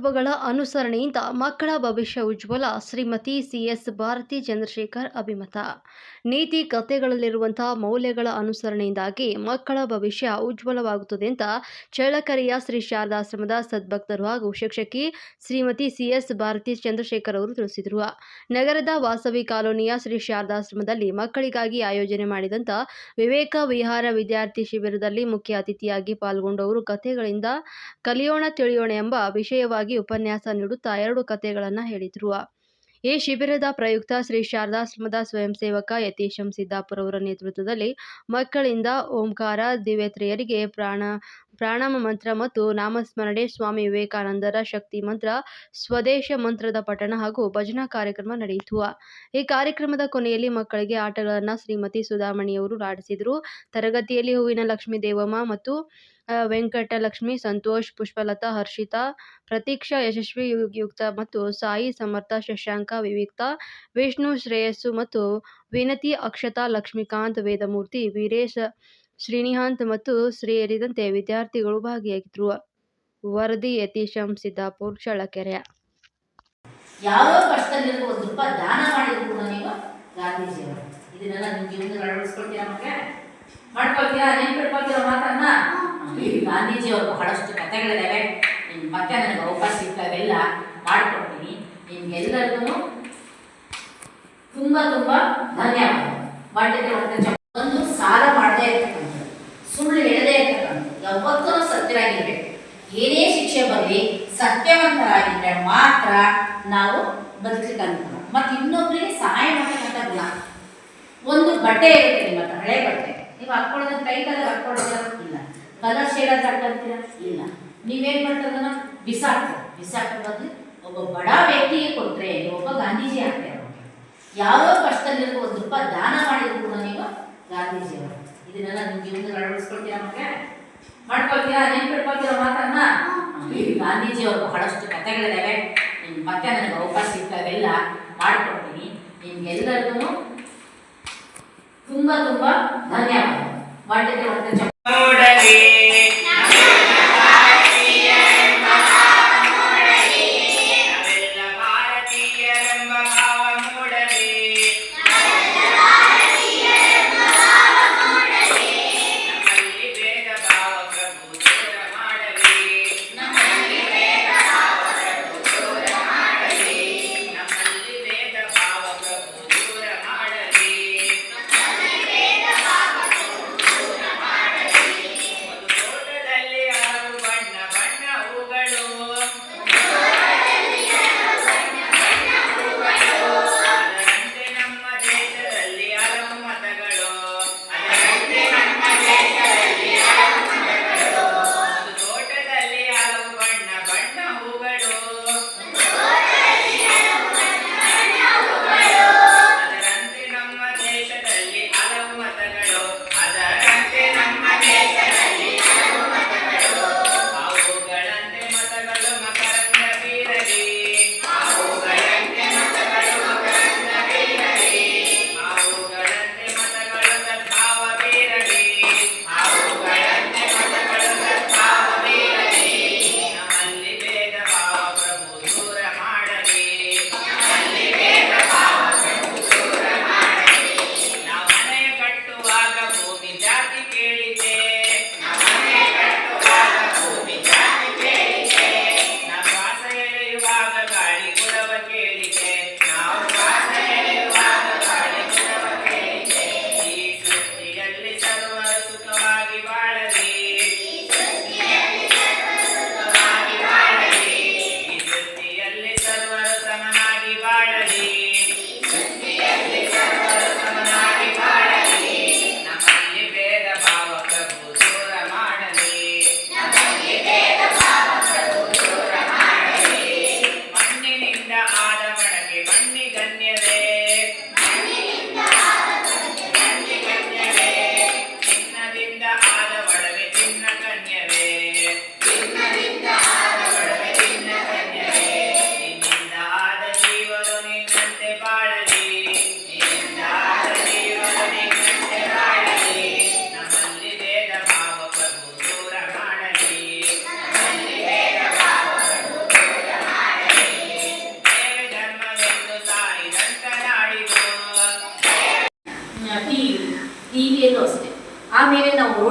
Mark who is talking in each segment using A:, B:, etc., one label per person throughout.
A: ತತ್ವಗಳ ಅನುಸರಣೆಯಿಂದ ಮಕ್ಕಳ ಭವಿಷ್ಯ ಉಜ್ವಲ. ಶ್ರೀಮತಿ ಸಿಎಸ್ ಭಾರತಿ ಚಂದ್ರಶೇಖರ್ ಅಭಿಮತ. ನೀತಿ ಕಥೆಗಳಲ್ಲಿರುವಂತಹ ಮೌಲ್ಯಗಳ ಅನುಸರಣೆಯಿಂದಾಗಿ ಮಕ್ಕಳ ಭವಿಷ್ಯ ಉಜ್ವಲವಾಗುತ್ತದೆ ಅಂತ ಚಳ್ಳಕೆರೆಯ ಶ್ರೀ ಶಾರದಾಶ್ರಮದ ಸದ್ಭಕ್ತರು ಹಾಗೂ ಶಿಕ್ಷಕಿ ಶ್ರೀಮತಿ ಸಿಎಸ್ ಭಾರತಿ ಚಂದ್ರಶೇಖರ್ ಅವರು ತಿಳಿಸಿದರು. ನಗರದ ವಾಸವಿ ಕಾಲೋನಿಯ ಶ್ರೀ ಶಾರದಾಶ್ರಮದಲ್ಲಿ ಮಕ್ಕಳಿಗಾಗಿ ಆಯೋಜನೆ ಮಾಡಿದಂಥ ವಿವೇಕ ವಿಹಾರ ವಿದ್ಯಾರ್ಥಿ ಶಿಬಿರದಲ್ಲಿ ಮುಖ್ಯ ಅತಿಥಿಯಾಗಿ ಪಾಲ್ಗೊಂಡವರು. ಕಥೆಗಳಿಂದ ಕಲಿಯೋಣ, ತಿಳಿಯೋಣ ಎಂಬ ವಿಷಯವಾಗಿ ಉಪನ್ಯಾಸ ನೀಡುತ್ತಾ ಎರಡು ಕಥೆಗಳನ್ನು ಹೇಳಿದ್ರು. ಈ ಶಿಬಿರದ ಪ್ರಯುಕ್ತ ಶ್ರೀ ಶಾರದಾಶ್ರಮದ ಸ್ವಯಂ ಸೇವಕ ಯತೀಶಂ ಸಿದ್ದಾಪುರ ಅವರ ನೇತೃತ್ವದಲ್ಲಿ ಮಕ್ಕಳಿಂದ ಓಂಕಾರ, ದಿವ್ಯತ್ರಿಯರಿಗೆ ಪ್ರಾಣ, ಪ್ರಾಣಮ ಮಂತ್ರ ಮತ್ತು ನಾಮಸ್ಮರಣೆ ಸ್ವಾಮಿ ವಿವೇಕಾನಂದರ ಶಕ್ತಿ ಮಂತ್ರ, ಸ್ವದೇಶ ಮಂತ್ರದ ಪಠಣ ಹಾಗೂ ಭಜನಾ ಕಾರ್ಯಕ್ರಮ ನಡೆಯಿತು. ಈ ಕಾರ್ಯಕ್ರಮದ ಕೊನೆಯಲ್ಲಿ ಮಕ್ಕಳಿಗೆ ಆಟಗಳನ್ನು ಶ್ರೀಮತಿ ಸುಧಾಮಣಿಯವರು ಆಡಿಸಿದರು ತರಗತಿಯಲ್ಲಿ ಹೂವಿನ ಲಕ್ಷ್ಮೀ ದೇವಮ್ಮ ಮತ್ತು ವೆಂಕಟಲಕ್ಷ್ಮಿ, ಸಂತೋಷ್, ಪುಷ್ಪಲತಾ, ಹರ್ಷಿತಾ, ಪ್ರತೀಕ್ಷಾ, ಯಶಸ್ವಿ ಯುಕ್ತ ಮತ್ತು ಸಾಯಿ, ಸಮರ್ಥ, ಶಶಾಂಕ, ವಿವಿಕ್ತ, ವಿಷ್ಣು, ಶ್ರೇಯಸ್ಸು ಮತ್ತು ವಿನತಿ, ಅಕ್ಷತಾ, ಲಕ್ಷ್ಮೀಕಾಂತ್, ವೇದಮೂರ್ತಿ, ವೀರೇಶ, ಶ್ರೀನಿಹಾಂತ್ ಮತ್ತು ಸೇರಿದಂತೆ ವಿದ್ಯಾರ್ಥಿಗಳು ಭಾಗಿಯಾಗಿದ್ದರು ವರದಿ, ಯತೀಶಂ ಸಿದ್ದಾಪುರ್, ಚಳ್ಳಕೆರೆ.
B: ಯಾರೋ ಕಷ್ಟದಲ್ಲಿರುವ ಒಂದು ರೂಪಾಯಿ ದಾನ ಮಾಡಿದ್ರು ಕೂಡ ನೀವು ಗಾಂಧೀಜಿಯವರು. ಇದನ್ನೆಲ್ಲ ನಿಮ್ಮ ಜೀವನದಲ್ಲಿ ಅಳವಡಿಸ್ಕೊಳ್ತೀರಾ ಮಕ್ಕಳೇ? ಮಾಡ್ಕೊಳ್ತೀರಾ? ನೆನ್ಪಿಟ್ಕೊಳ್ತೀರಾ ಮಾತನ್ನ? ಗಾಂಧೀಜಿಯವರು ಬಹಳಷ್ಟು ಕಥೆಗಳಿದ್ದಾವೆ ನಿಮ್ಗೆ ಮತ್ತೆ ನನಗೆ ಅವಕಾಶ ಸಿಗ್ತಾವೆಲ್ಲ ಮಾಡ್ಕೊಡ್ತೀನಿ. ನಿಮ್ಗೆಲ್ಲರಿಗೂ ತುಂಬ ತುಂಬ ಧನ್ಯವಾದ. ಮಾಡಿದ್ರೆ ಮತ್ತೆ ಒಂದು ಸಾಲ ಮಾಡದೇ ಇರ್ತಕ್ಕಂಥದ್ದು. ಸುಳ್ಳು ಹೇಳದೇ ಇರ್ತಕ್ಕಂಥದ್ದು. ಯಾವತ್ತೂ ಸತ್ಯರಾಗಿರ್ಬೇಕು. ಏನೇ ಶಿಕ್ಷೆ ಬರಲಿ, ಸತ್ಯವಂತರಾಗಿದ್ರೆ ಮಾತ್ರ ನಾವು ಬದುಕಲಿಕ್ಕೆ ಅನುಕೂಲ ಮತ್ತು ಇನ್ನೊಬ್ಬರಿಗೆ ಸಹಾಯ ಮಾಡತಕ್ಕಂಥ ಗುಣ ಒಂದು ಬಟ್ಟೆ ಇರುತ್ತೆ ನಿಮ್ಮ ಹಳೆ ಬಟ್ಟೆ. ನೀವು ಹಾಕೊಳ್ಳೋದು ಕೈಗಾಲ ಹಾಕೊಳ್ಳೋದಿಲ್ಲ ಇಲ್ಲ. ಕಲರ್ ಶೇಡ್ ಅಂತ ಇಲ್ಲ. ನೀವೇನ್ ಮಾಡ್ತಾರೆ ಬಿಸಾಕ್ತಾರೆ. ಬಿಸಾಕೋ ಬದಲು ಒಬ್ಬ ಬಡ ವ್ಯಕ್ತಿಗೆ ಕೊಟ್ಟರೆ ಒಬ್ಬ ಗಾಂಧೀಜಿ ಆಗ್ತಾರೆ. ಯಾರೋ ಕಷ್ಟದಲ್ಲಿರೋ ಒಂದು ರೂಪಾಯಿ ದಾನ ಮಾಡಿದ್ರು ಕೂಡ ನೀವು ಗಾಂಧೀಜಿಯವರು ಇದನ್ನೆಲ್ಲ ನಿಮ್ಮ ಜೀವನದಲ್ಲಿ ಅಳವಡಿಸ್ಕೊಳ್ತೀರಾ ಮಕ್ಕಳೇ? ಮಾಡ್ಕೊಳ್ತೀರಾ? ನೆನ್ಪಿಟ್ಕೊಳ್ತೀರಾ ಮಾತನ್ನ? ಗಾಂಧೀಜಿ ಅವರು ಬಹಳಷ್ಟು ಕಥೆಗಳಿದ್ದಾವೆ ನಿಮ್ಗೆ ಮತ್ತೆ ನನಗೆ ಅವಕಾಶ ಸಿಗ್ತಾವೆಲ್ಲ ಮಾಡ್ಕೊಡ್ತೀನಿ. ನಿಮ್ಗೆಲ್ಲರಿಗೂ ತುಂಬ ತುಂಬ ಧನ್ಯವಾದ ಮಾಡಿದ್ರೆ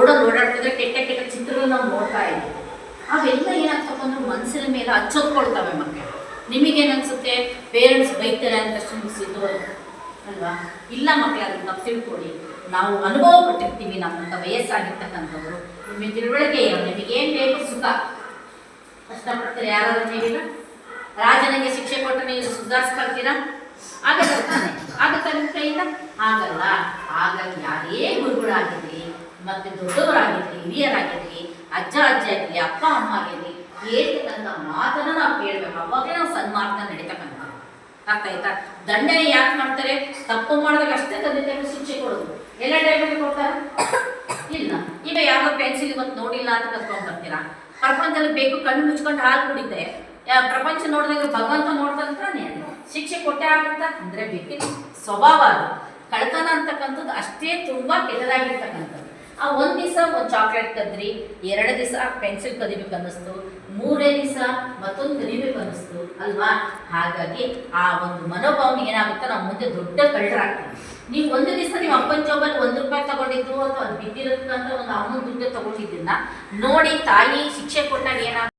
B: ರೋಡಲ್ಲಿ ಓಡಾಡ್ತಿದ್ರೆ ಕೆಟ್ಟ ಕೆಟ್ಟ ಚಿತ್ರಗಳು ನಾವು ನೋಡ್ತಾ ಇದ್ದೀವಿ ಅವೆಲ್ಲ ಏನಾಗ್ತಪ್ಪ ಅಂದ್ರೆ ಮನಸ್ಸಿನ ಮೇಲೆ ಅಚ್ಚೊತ್ಕೊಳ್ತವೆ ಮಕ್ಕಳು. ನಿಮಗೇನು ಅನ್ಸುತ್ತೆ? ಪೇರೆಂಟ್ಸ್ ಬೈತಾರೆ ಅಂತ ತಕ್ಷಣ ಸಿದ್ದು ಅಲ್ವಾ? ಇಲ್ಲ ಮಕ್ಕಳು, ಅದನ್ನ ನಾವು ತಿಳ್ಕೊಳ್ಳಿ. ನಾವು ಅನುಭವ ಪಟ್ಟಿರ್ತೀವಿ ನಮ್ಮಂಥ ವಯಸ್ಸಾಗಿರ್ತಕ್ಕಂಥವ್ರು. ನಿಮಗೆ ತಿಳುವಳಿಕೆ ಇರೋ ನಿಮಗೆ ಏನು ಬೇಕು ಸುಖ. ಕಷ್ಟಪಡ್ತಾರೆ ಯಾರಾದ್ರೂ ನೀವೀಗ ರಾಜನಿಗೆ ಶಿಕ್ಷೆ ಕೊಟ್ಟು ನೀವು ಸುಧಾರಿಸ್ಕೊಳ್ತೀರಾ? ಆಗಲ್ಲ ತಾನೆ. ಕೈಯಿಂದ? ಆಗಲ್ಲ. ಆಗಲ್ಲ. ಯಾರೇ ಗುರುಗಳಾಗಿರ್ಲಿ. ಮತ್ತೆ ದೊಡ್ಡವರಾಗಿರ್ಲಿ, ಹಿರಿಯರಾಗಿರಲಿ, ಅಜ್ಜ ಅಜ್ಜ ಆಗಿರಲಿ ಅಪ್ಪ, ಅಮ್ಮ ಆಗಿರ್ಲಿ ಹೇಳ್ತಕ್ಕಂಥ ಮಾತನ್ನ ನಾವು ಕೇಳಬೇಕು. ಅವಾಗಲೇ ನಾವು ಸನ್ಮಾರ್ಗ ನಡೀತಕ್ಕಂಥ ಅರ್ಥ ಆಯ್ತಾ? ದಂಡನೆ ಯಾಕೆ ಮಾಡ್ತಾರೆ? ತಪ್ಪು ಮಾಡಿದಾಗ ಅಷ್ಟೇ ತಂದೆ ತಾಯಿ ಶಿಕ್ಷೆ ಕೊಡೋದು. ಎಲ್ಲ ಟೈಮಲ್ಲಿ ಕೊಡ್ತಾರ? ಇಲ್ಲ. ಈಗ ಯಾರೋ ಪೆನ್ಸಿಲ್ ಇವತ್ತು ನೋಡಿಲ್ಲ ಅಂತ ಕತ್ಕೊಂಡ್ ಬರ್ತೀರಾ? ಪ್ರಪಂಚದಲ್ಲಿ ಬೇಕು, ಕಣ್ಣು ಮುಚ್ಕೊಂಡು ಹಾಲು ಕುಡಿದ್ರೆ ಪ್ರಪಂಚ ನೋಡಿದಾಗ ಭಗವಂತ ನೋಡ್ದಂತಾನೆ ಶಿಕ್ಷೆ ಕೊಟ್ಟೆ ಆಗುತ್ತಾ? ಅಂದ್ರೆ ಬೇಕಿಲ್ಲ. ಸ್ವಭಾವ ಅದು. ಕಳ್ತನ ಅಂತಕ್ಕಂಥದ್ದು ಅಷ್ಟೇ ತುಂಬಾ ಕೆಟ್ಟದಾಗಿರ್ತಕ್ಕಂಥದ್ದು. ಆ ಒಂದು ದಿವಸ ಒಂದು ಚಾಕ್ಲೇಟ್ ಕದ್ರಿ, ಎರಡು ದಿವಸ ಪೆನ್ಸಿಲ್ ಕದಿಬೇಕು ಅನ್ನಿಸ್ತು, ಮೂರೇ ದಿವಸ ಮತ್ತೊಂದು ಕದಿಬೇಕು ಅನ್ನಿಸ್ತು, ಅಲ್ವಾ? ಹಾಗಾಗಿ ಆ ಒಂದು ಮನೋಭಾವನೆ ಏನಾಗುತ್ತೆ? ನಾವು ಮುಂದೆ ದೊಡ್ಡ ಕಳ್ಳರಾಗ್ತೀವಿ. ನೀವು ಒಂದು ದಿವಸ ನೀವು ಅಪ್ಪನ ಜೋಬಲ್ಲಿ ಒಂದು ರೂಪಾಯಿ ತಗೊಂಡಿದ್ದು ಅಥವಾ ಅದು ಬಿದ್ದಿರೋದಕ್ಕಂತ ಒಂದು ಅಮ್ಮನ ದುಡ್ಡು ತಗೊಂಡಿದ್ದನ್ನ ನೋಡಿ ತಾಯಿ ಶಿಕ್ಷೆ ಕೊಟ್ಟಾಗ ಏನಾಗುತ್ತೆ